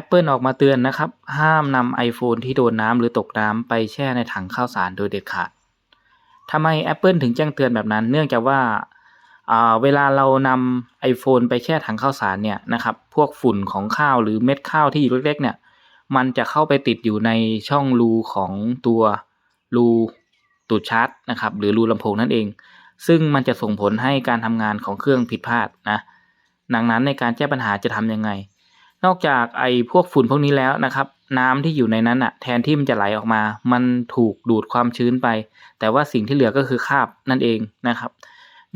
Apple ออกมาเตือนนะครับ ห้ามนำ iPhone ที่โดนน้ำหรือตกน้ำไปแช่ในถังข้าวสารโดยเด็ดขาดทำไม Apple ถึงแจ้งเตือนแบบนั้น เนื่องจากว่าอ่าเวลาเรานำ iPhone ไปแช่ถังข้าวสารเนี่ยนะครับ พวกฝุ่นของข้าวหรือเม็ดข้าวที่อยู่เล็กๆเนี่ย มันจะเข้าไปติดอยู่ในช่องรูของตัวรูตูดชาร์จนะครับ หรือรูลำโพงนั่นเอง ซึ่งมันจะส่งผลให้การทำงานของเครื่องผิดพลาดนะ ดังนั้นในการแก้ปัญหาจะทำยังไง นอกจากไอ้พวกฝุ่นพวกนี้แล้วนะครับ น้ำที่อยู่ในนั้นอะแทนที่มันจะไหลออกมา มันถูกดูดความชื้นไป แต่ว่าสิ่งที่เหลือก็คือคราบนั่นเองนะครับ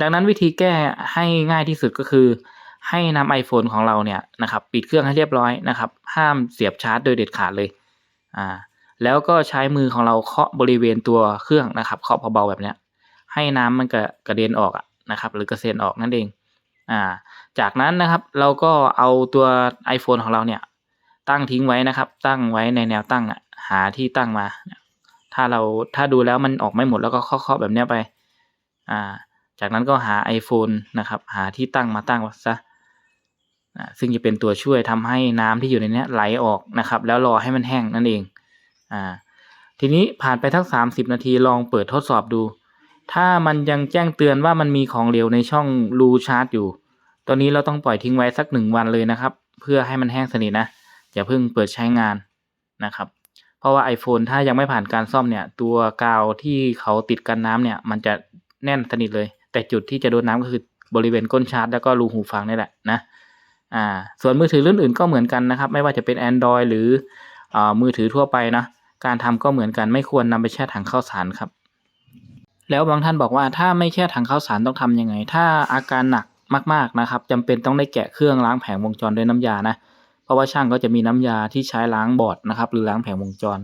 ดังนั้นวิธีแก้ให้ง่ายที่สุดก็คือ ให้นำ iPhone ของเราเนี่ยนะครับปิดเครื่องให้เรียบร้อยนะครับ ห้ามเสียบชาร์จโดยเด็ดขาดเลยอ่าแล้วก็ใช้มือของเราเคาะบริเวณตัวเครื่องนะครับเคาะเบาๆแบบเนี้ยให้น้ำมันกระกระเด็นออกอะนะครับ หรือกระเซ็นออกนั่นเอง อ่า จากนั้นนะครับเราก็เอาตัว iPhone ของเราเนี่ย ตั้งทิ้งไว้นะครับ ตั้งไว้ในแนวตั้งอะหาที่ตั้งมา ถ้าเราถ้าดูแล้วมันออกไม่หมดแล้วก็เคาะๆแบบเนี้ยไป อ่า จากนั้นก็หา iPhone นะครับ หาที่ตั้งมาตั้งไว้ซะซึ่งจะเป็นตัวช่วยทำให้น้ำที่อยู่ในนี้ไหลออกนะครับ แล้วรอให้มันแห้งนั่นเอง อ่า ทีนี้ผ่านไปทั้งสามสิบนาทีลองเปิดทดสอบดู ถ้ามันยังแจ้งเตือนว่ามันมีของเหลวในช่องรูชาร์จอยู่ตอนนี้เราต้องปล่อยทิ้งไว้สักหนึ่งวันเลยนะครับ เพื่อให้มันแห้งสนิทนะอย่าเพิ่งเปิดใช้งานนะครับ เพราะว่า iPhone ถ้ายังไม่ผ่านการซ่อมเนี่ย ตัวกาวที่เขาติดกันน้ำเนี่ย มันจะแน่นสนิทเลย แต่จุดที่จะโดนน้ำก็คือบริเวณก้นชาร์จแล้วก็รูหูฟังนี่แหละนะอ่าส่วนมือถือรุ่นอื่นก็เหมือนกันนะครับ ไม่ว่าจะเป็น Android หรืออ่ามือถือทั่วไปนะการทำก็เหมือนกันไม่ควรนำไปแช่ถังข้าวสารครับ แล้วบางท่านบอกว่าถ้าไม่แช่ถังข้าวสารต้องทำยังไง ถ้าอาการหนักมากๆนะครับจำเป็นต้องได้แกะเครื่องล้างแผงวงจรด้วยน้ำยานะ เพราะว่าช่างก็จะมีน้ำยาที่ใช้ล้างบอร์ดนะครับหรือล้างแผงวงจร